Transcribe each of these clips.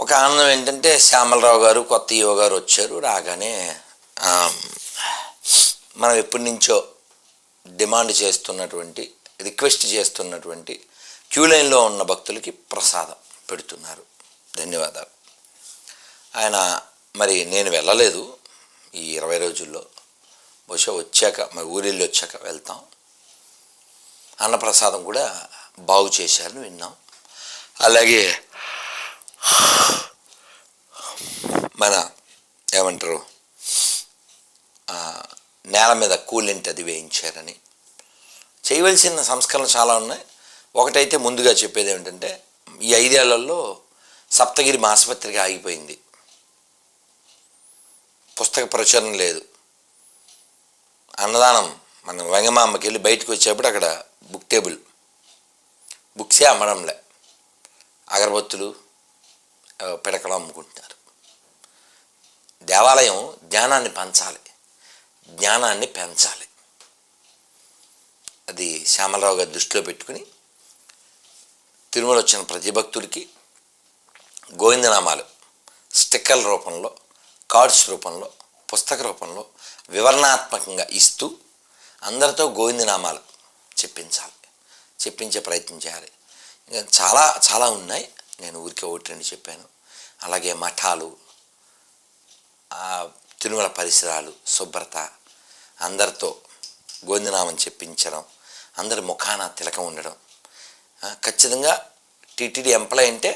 ఒక ఆనందం ఏంటంటే శ్యామలరావు గారు కొత్త ఈవో గారు వచ్చారు రాగానే మనం ఎప్పటి నుంచో డిమాండ్ చేస్తున్నటువంటి రిక్వెస్ట్ చేస్తున్నటువంటి క్యూ లైన్లో ఉన్న భక్తులకి ప్రసాదం పెడుతున్నారు. ధన్యవాదాలు. ఆయన మరి నేను వెళ్ళలేదు. ఈ ఇరవై రోజుల్లో బహుశా వచ్చాక మరి ఊరిళ్ళు వచ్చాక వెళ్తాం. అన్నప్రసాదం కూడా బాగు చేశారని విన్నాం. అలాగే మన ఏమంటారు? నేల మీద కూలింటి అది వేయించారని. చేయవలసిన సంస్కరణలు చాలా ఉన్నాయి. ఒకటైతే ముందుగా చెప్పేది ఏమిటంటే ఈ ఐదేళ్ళలో సప్తగిరి మాసపత్రిక ఆగిపోయింది. పుస్తక ప్రచురణ లేదు. అన్నదానం మనం వెంగమామకి వెళ్ళి బయటకు వచ్చేప్పుడు అక్కడ బుక్ టేబుల్. బుక్సే అమ్మడంలే. అగరబత్తులు పిడకలు అమ్ముకుంటున్నారు దేవాలయం జ్ఞానాన్ని పంచాలి. జ్ఞానాన్ని పెంచాలి. అది శ్యామలరావు గారి దృష్టిలో పెట్టుకుని తిరుమల వచ్చిన ప్రతి భక్తుడికి గోవిందనామాలు స్టిక్కర్ల రూపంలో కార్డ్స్ రూపంలో పుస్తక రూపంలో వివరణాత్మకంగా ఇస్తూ అందరితో గోవిందనామాలు చెప్పించాలి. చెప్పించే ప్రయత్నం చేయాలి. ఇంకా చాలా చాలా ఉన్నాయి. నేను ఊరికే ఒకటి రెండు చెప్పాను. అలాగే మఠాలు తిరుమల పరిసరాలు శుభ్రత అందరితో గోందినామం చెప్పించడం అందరి ముఖాన తిలకం ఉండడం. ఖచ్చితంగా టీటీడీ ఎంప్లాయ్ అంటే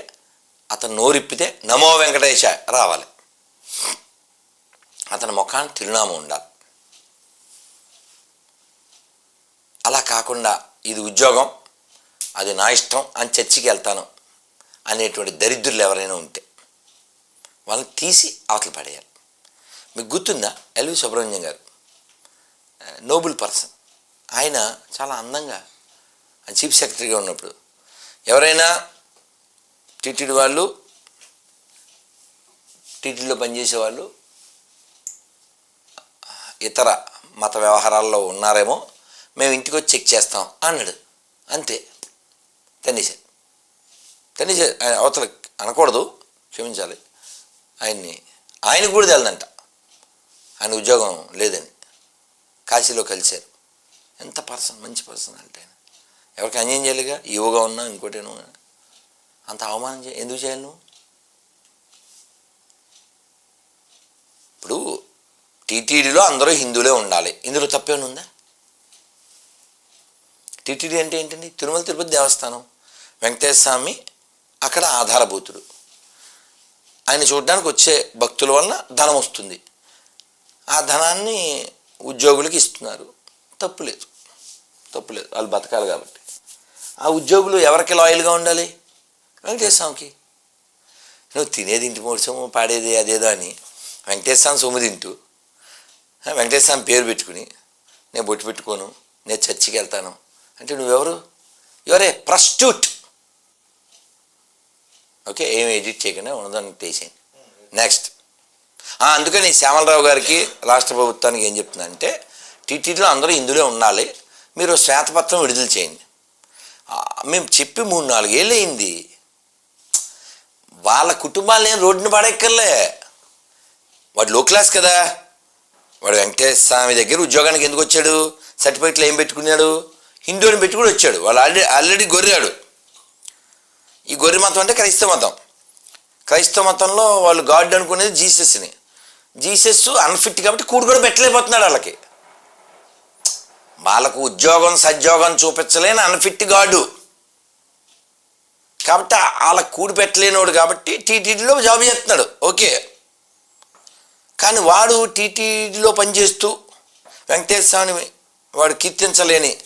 అతను నోరిప్పితే నమో వెంకటేశ రావాలి. అతని ముఖాన తిరునామం ఉండాలి. అలా కాకుండా ఇది ఉద్యోగం అది నా ఇష్టం అని చర్చికి వెళ్తాను. అనేటువంటి దరిద్రులు ఎవరైనా ఉంటే వాళ్ళని తీసి అవతల పడేయాలి. మీకు గుర్తుందా? ఎల్వి సుబ్రహ్మణ్యం గారు. Noble person. ఆయన చాలా అందంగా ఆయన చీఫ్ సెక్రటరీగా ఉన్నప్పుడు ఎవరైనా టీటీడీ వాళ్ళు టీటీడీలో పనిచేసే వాళ్ళు ఇతర మత వ్యవహారాల్లో ఉన్నారేమో మేము ఇంటికి వచ్చి చెక్ చేస్తాం అన్నాడు. అంతే. తనేసాడు తనేసే ఆయన అవతల అనకూడదు క్షమించాలి. ఆయన్ని ఆయనకు కూడా తెలదంట. ఆయన ఉద్యోగం లేదని. కాశీలో కలిశారు. ఎంత పర్సన్ మంచి పర్సన్ అంటే ఆయన. ఎవరికి అన్యాయం చేయాలిగా? ఈవోగా ఉన్నా ఇంకోటేనో? అంత అవమానం చే ఎందుకు చేయాలి నువ్వు? ఇప్పుడు టీటీడీలో అందరూ హిందువులే ఉండాలి. ఇందులో తప్పేమైనా ఉందా? టీటీడీ అంటే ఏంటండి? తిరుమల తిరుపతి దేవస్థానం. వెంకటేశ్వర స్వామి అక్కడ ఆధారభూతుడు. ఆయన చూడడానికి వచ్చే భక్తుల వలన ధనం వస్తుంది. ఆ ధనాన్ని ఉద్యోగులకి ఇస్తున్నారు. తప్పులేదు తప్పులేదు వాళ్ళు బతకాలి కాబట్టి. ఆ ఉద్యోగులు ఎవరికి లాయల్గా ఉండాలి? వెంకటేశ్వర స్వామికి నువ్వు తినేది ఇంటి మోసము పాడేది అదేదో అని వెంకటేశ్వర స్వామి సొమ్ము తింటూ వెంకటేశ్వర స్వామి పేరు పెట్టుకుని నేను బొట్టు పెట్టుకోను నేను చర్చికి వెళ్తాను. అంటే నువ్వెవరు? యువరే ప్రస్ట్యూట్ ఓకే ఏం ఎడిట్ చేయకుండా ఉన్నదాన్ని తీసేయండి. నెక్స్ట్ అందుకని శ్యామలరావు గారికి రాష్ట్ర ప్రభుత్వానికి ఏం చెప్తుందంటే టీటీడీలో అందరూ ఇందులో ఉండాలి మీరు శ్వేతపత్రం విడుదల చేయండి. మేము చెప్పి మూడు నాలుగు ఏళ్ళు అయింది. వాళ్ళ కుటుంబాలు నేను రోడ్డుని పడెక్కర్లే. వాడు లో క్లాస్ కదా. వాడు వెంకటేశ్వర స్వామి దగ్గర ఉద్యోగానికి ఎందుకు వచ్చాడు? సర్టిఫికెట్లు ఏం పెట్టుకున్నాడు? హిందువుని పెట్టుకుని వచ్చాడు. వాళ్ళు ఆల్రెడీ ఆల్రెడీ గొర్రెడు ఈ గొర్రె మతం అంటే క్రైస్తవ మతం. క్రైస్తవ మతంలో వాళ్ళు గాడ్ అనుకునేది జీసస్ని. జీసస్ అన్ఫిట్ కాబట్టి కూడు కూడా పెట్టలేకపోతున్నాడు వాళ్ళకి. వాళ్ళకు ఉద్యోగం సద్యోగం చూపించలేని అన్ఫిట్ గాడు. కాబట్టి వాళ్ళకు కూడి పెట్టలేనివాడు కాబట్టి టీటీడీలో జాబ్ చేస్తున్నాడు. ఓకే. కానీ వాడు టీటీడీలో పనిచేస్తూ వెంకటేశ్వర స్వామి వాడు కీర్తించలేని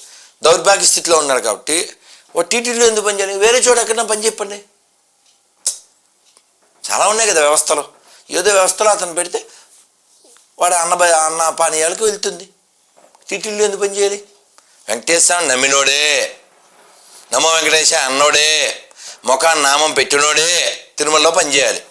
దౌర్భాగ్య స్థితిలో ఉన్నాడు కాబట్టి ఓ టీటీడీలో ఎందుకు పని చేయాలి? వేరే చోట ఎక్కడన్నా పని చెప్పండి. చాలా ఉన్నాయి కదా వ్యవస్థలు. ఏదో వ్యవస్థలో అతను పెడితే వాడు అన్న అన్న పానీయాలకు వెళ్తుంది. టీటీడీలో ఎందుకు పని చేయాలి? వెంకటేశ్వర నమ్మినోడే. నమో వెంకటేశ అన్నోడే. ముఖాన్ని నామం పెట్టినోడే. తిరుమలలో పనిచేయాలి